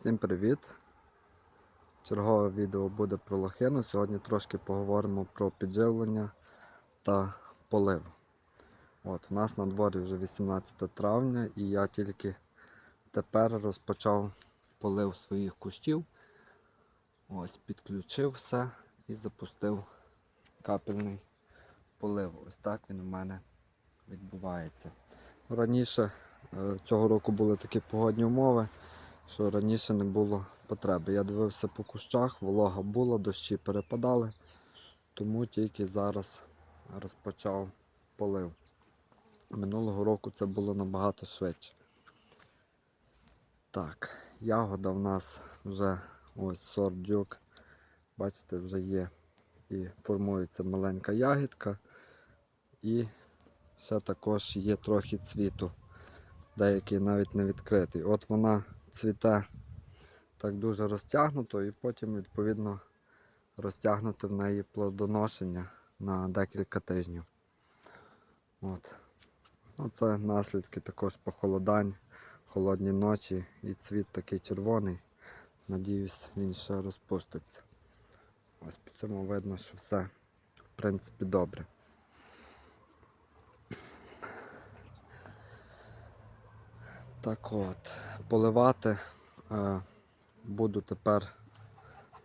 Всім привіт! Чергове відео буде про лохину. Сьогодні трошки поговоримо про підживлення та полив. От, У нас на дворі вже 18 травня і я тільки тепер розпочав полив своїх кущів. Ось, підключив все і запустив капельний полив. Ось так він у мене відбувається. Раніше е, цього року були такі погодні умови що раніше не було потреби. Я дивився по кущах, волога була, дощі перепадали, тому тільки зараз розпочав полив. Минулого року це було набагато швидше. Так, ягода в нас вже ось сорт дюк. Бачите, вже є і формується маленька ягідка. І ще також є трохи цвіту, деякий навіть не відкритий. От вона цвіте так дуже розтягнуто і потім відповідно розтягнути в неї плодоношення на декілька тижнів. От. Ну, Це наслідки також похолодань, холодні ночі і цвіт такий червоний. Надіюсь, він ще розпуститься. Ось по цьому видно, що все в принципі добре. Так от, поливати е, буду тепер,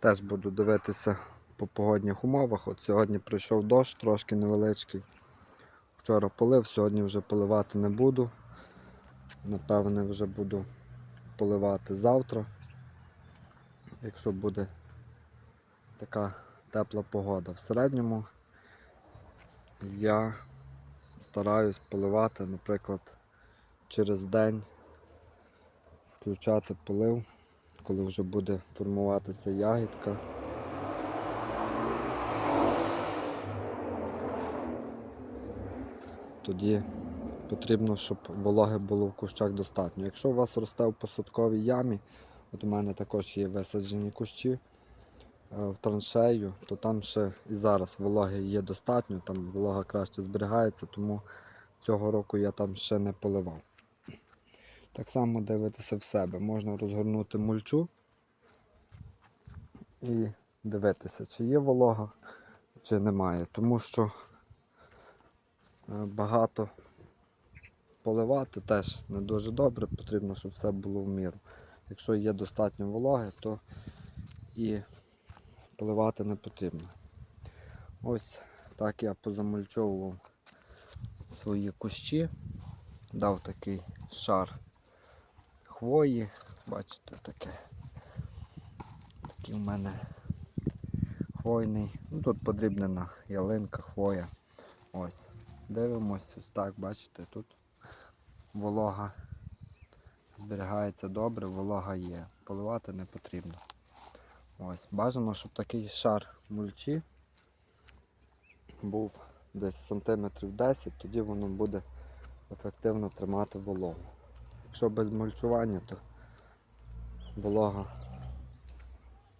теж буду дивитися по погодних умовах. От сьогодні прийшов дощ, трошки невеличкий. Вчора полив, сьогодні вже поливати не буду. Напевне, вже буду поливати завтра, якщо буде така тепла погода. В середньому я стараюсь поливати, наприклад, через день включати полив, коли вже буде формуватися ягідка. Тоді потрібно, щоб вологи було в кущах достатньо. Якщо у вас росте в посадковій ямі, от у мене також є висаджені кущі е, в траншею, то там ще і зараз вологи є достатньо, там волога краще зберігається, тому цього року я там ще не поливав. Так само дивитися в себе. Можна розгорнути мульчу і дивитися, чи є волога, чи немає. Тому що е, багато поливати теж не дуже добре, потрібно, щоб все було в міру. Якщо є достатньо вологи, то і поливати не потрібно. Ось так я позамульчовував свої кущі, дав такий шар хвої, бачите, таке. Такий у мене хвойний. Ну, Тут подрібнена ялинка, хвоя. Ось. Дивимось, ось так, бачите, тут волога зберігається добре, волога є. Поливати не потрібно. Ось. Бажано, щоб такий шар мульчі був десь сантиметрів 10, тоді воно буде ефективно тримати вологу. Якщо без мульчування, то волога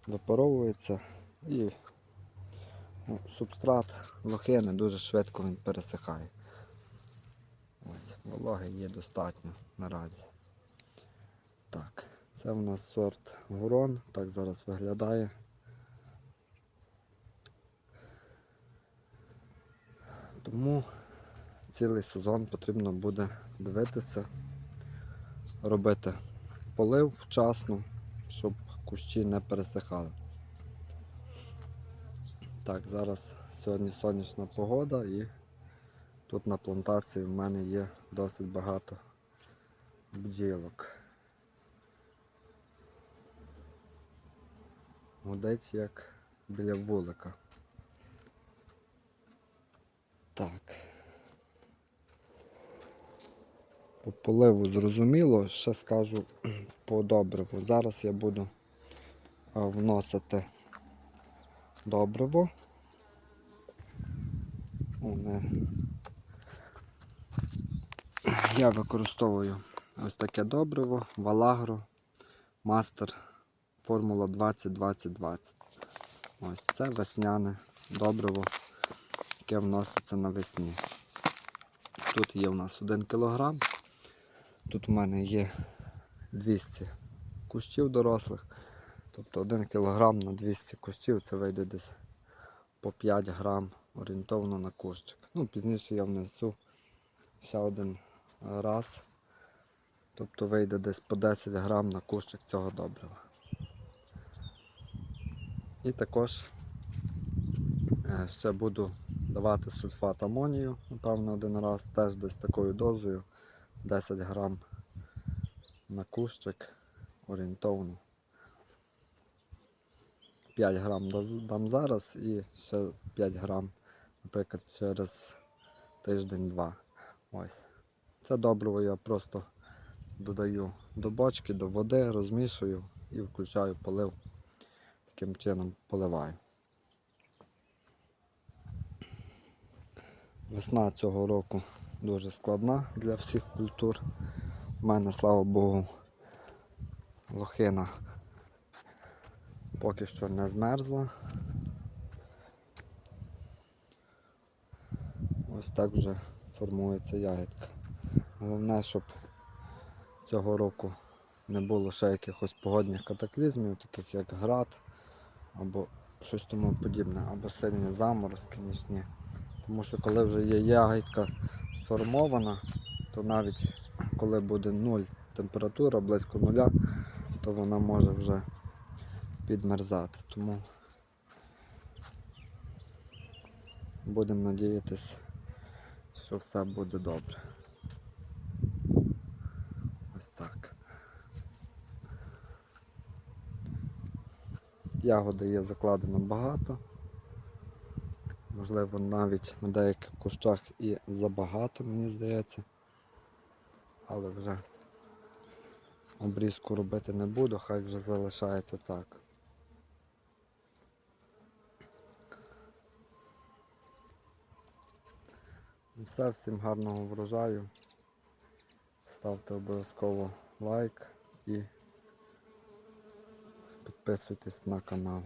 випаровується і ну, субстрат лохини дуже швидко він пересихає. Ось, Вологи є достатньо наразі. Так, це у нас сорт Гурон, так зараз виглядає. Тому цілий сезон потрібно буде дивитися робити полив вчасно, щоб кущі не пересихали. Так, зараз сьогодні сонячна погода і тут на плантації в мене є досить багато бджілок. Гудить як біля вулика. Так. По поливу зрозуміло, ще скажу по добриву. Зараз я буду вносити добриво. Я використовую ось таке добриво, Валагро, Мастер Формула 20-20-20. Ось це весняне добриво, яке вноситься навесні. Тут є у нас 1 кілограм. Тут у мене є 200 кущів дорослих. Тобто 1 кг на 200 кущів це вийде десь по 5 грам орієнтовно на кущик. Ну, пізніше я внесу ще один раз. Тобто вийде десь по 10 грам на кущик цього добрива. І також е, ще буду давати сульфат амонію, напевно, один раз, теж десь такою дозою 10 грам на кущик орієнтовно. 5 грам дам зараз і ще 5 грам, наприклад, через тиждень-два. Ось. Це добриво я просто додаю до бочки, до води, розмішую і включаю полив. Таким чином поливаю. Весна цього року дуже складна для всіх культур. У мене, слава Богу, лохина поки що не змерзла. Ось так вже формується ягідка. Головне, щоб цього року не було ще якихось погодних катаклізмів, таких як град або щось тому подібне, або сильні заморозки нічні. Тому що коли вже є ягідка сформована, то навіть коли буде нуль температура, близько нуля, то вона може вже підмерзати. Тому будемо надіятися, що все буде добре. Ось так. Ягоди є закладено багато. Можливо, навіть на деяких кущах і забагато, мені здається. Але вже обрізку робити не буду, хай вже залишається так. Ну Все, всім гарного врожаю. Ставте обов'язково лайк і підписуйтесь на канал.